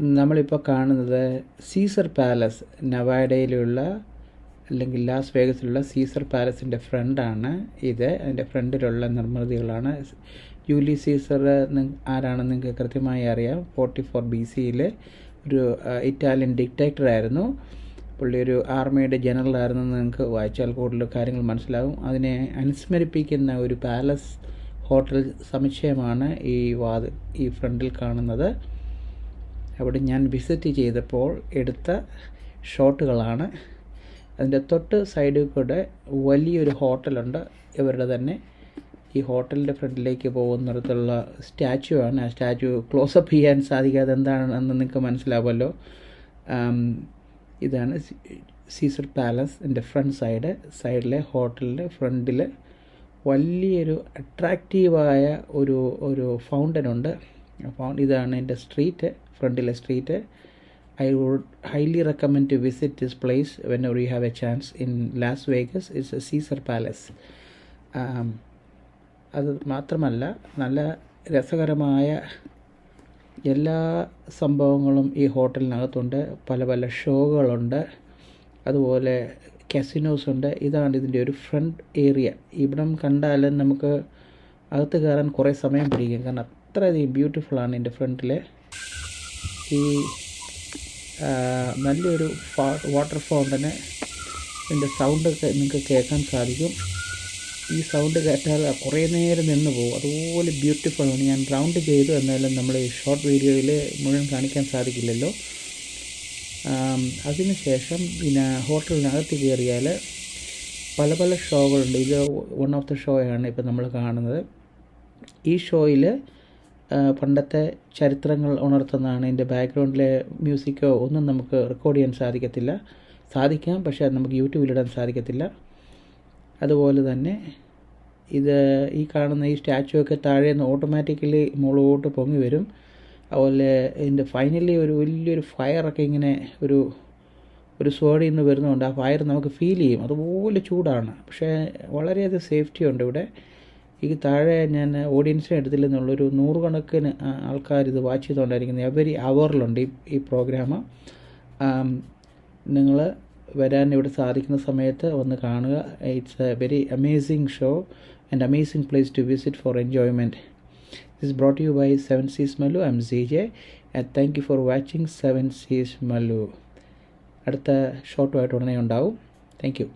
നമ്മളിപ്പോൾ കാണുന്നത് Caesar palace നവാഡയിലുള്ള അല്ലെങ്കിൽ ലാസ് വേഗസിലുള്ള സീസർ പാലസിന്റെ ഫ്രണ്ടാണ് ഇത്. അതിന്റെ ഫ്രണ്ടിലുള്ള നിർമ്മിതികളാണ്. ജൂലി സീസർ ആരാണെന്ന് നിങ്ങൾക്ക് കൃത്യമായി അറിയാം. ഫോർട്ടി ഫോർ ബി സിയിൽ ഒരു ഇറ്റാലിയൻ ഡിക്റ്റേറ്റർ ആയിരുന്നു. പുള്ളി ഒരു ആർമിയുടെ ജനറൽ ആയിരുന്നു നിങ്ങൾക്ക് വായിച്ചാൽ കൂടുതൽ കാര്യങ്ങൾ മനസ്സിലാകും. അതിനെ അനുസ്മരിപ്പിക്കുന്ന ഒരു പാലസ് ഹോട്ടൽ സമുച്ചയമാണ് ഈ വാത് ഈ ഫ്രണ്ടിൽ കാണുന്നത്. അവിടെ ഞാൻ വിസിറ്റ് ചെയ്തപ്പോൾ എടുത്ത ഷോട്ടുകളാണ്. അതിന്റെ തൊട്ട് സൈഡിൽ കൂടെ വലിയൊരു ഹോട്ടലുണ്ട്. ഇവരുടെ തന്നെ ഈ ഹോട്ടലിന്റെ ഫ്രണ്ടിലേക്ക് പോകുന്നിടത്തുള്ള സ്റ്റാച്ചു ആണ്. ആ സ്റ്റാച്ചു ക്ലോസപ്പ് ചെയ്യാൻ സാധിക്കാതെ എന്താണെന്ന് നിങ്ങൾക്ക് മനസ്സിലാവുമല്ലോ. ഇതാണ് സീസർ പാലസ് എന്റെ ഫ്രണ്ട് സൈഡ് സൈഡിലെ ഹോട്ടലിന്റെ ഫ്രണ്ടിൽ വലിയൊരു അട്രാക്റ്റീവായ ഒരു ഒരു ഫൗണ്ടൻ ഉണ്ട്. അപ്പോൾ ഇതാണ് എന്റെ സ്ട്രീറ്റ് ഫ്രണ്ടിലെ street. I would highly recommend to visit this place whenever you have a chance in Las Vegas. It's a Caesars Palace. അത് മാത്രമല്ല നല്ല രസകരമായ എല്ലാ സംഭവങ്ങളും ഈ ഹോട്ടലിനകത്തുണ്ട്. പല പല ഷോകളുണ്ട്. അതുപോലെ കസിനോസ് ഉണ്ട് ഇതാണ് ഇതിന്റെ ഒരു ഫ്രണ്ട് ഏരിയ. ഇവിടം കണ്ടാൽ നമുക്ക് അകത്ത് കയറാൻ കുറേ സമയം പിടിക്കും. കാരണം അത്രയധികം ബ്യൂട്ടിഫുള്ളാണ് എന്റെ ഫ്രണ്ടിൽ ഈ നല്ലൊരു വാട്ടർ ഫൗണ്ടന് ഇതിന്റെ സൗണ്ടൊക്കെ നിങ്ങൾക്ക് കേൾക്കാൻ സാധിക്കും. ഈ സൗണ്ട് കേട്ടാൽ കുറേ നേരം നിന്ന് പോകും. അതുപോലെ ബ്യൂട്ടിഫുള്ളാണ് ഞാൻ റൗണ്ട് ചെയ്തു എന്നാലും നമ്മൾ ഷോർട്ട് വീഡിയോയിൽ മുഴുവൻ കാണിക്കാൻ സാധിക്കില്ലല്ലോ. അതിനുശേഷം പിന്നെ ഹോട്ടലിനകത്ത് കയറിയാൽ പല പല ഷോകളുണ്ട് ഇത് വൺ ഓഫ് ദ ഷോയാണ് ഇപ്പോൾ നമ്മൾ കാണുന്നത്. ഈ ഷോയിൽ പണ്ടത്തെ ചരിത്രങ്ങൾ ഉണർത്തുന്നതാണ്. എന്റെ ബാക്ക്ഗ്രൗണ്ടിലെ മ്യൂസിക്കോ ഒന്നും നമുക്ക് റെക്കോർഡ് ചെയ്യാൻ സാധിക്കത്തില്ല. സാധിക്കാം പക്ഷേ അത് നമുക്ക് യൂട്യൂബിലിടാൻ സാധിക്കത്തില്ല. അതുപോലെ തന്നെ ഇത് ഈ കാണുന്ന ഈ സ്റ്റാച്ചു ഒക്കെ താഴെ നിന്ന് ഓട്ടോമാറ്റിക്കലി മുകളോട്ട് പൊങ്ങി വരും. അതുപോലെ ഇതിന്റെ ഫൈനലി ഒരു വലിയൊരു ഫയറൊക്കെ ഇങ്ങനെ ഒരു ഒരു സ്വേഡിൽ നിന്ന് വരുന്നുണ്ട്. ആ ഫയർ നമുക്ക് ഫീൽ ചെയ്യും. അതുപോലെ ചൂടാണ്. പക്ഷേ വളരെയധികം സേഫ്റ്റി ഉണ്ട് ഇവിടെ. ഈ താഴെ ഞാൻ ഓഡിയൻസിനെ എടുത്തില്ലെന്നുള്ളൊരു നൂറുകണക്കിന് ആൾക്കാർ ഇത് വാച്ച് ചെയ്തുകൊണ്ടായിരിക്കുന്നത് എവരി അവറിലുണ്ട് ഈ ഈ പ്രോഗ്രാം നിങ്ങൾ വരാൻ ഇവിടെ സാധിക്കുന്ന സമയത്ത് ഒന്ന് കാണുക. It's a very amazing show and amazing place to visit for enjoyment this brought you by seven seas Mallu I M C J and thank you for watching seven seas Mallu അടുത്ത ഷോട്ടുമായിട്ട് ഉടനെ ഉണ്ടാവും. Thank you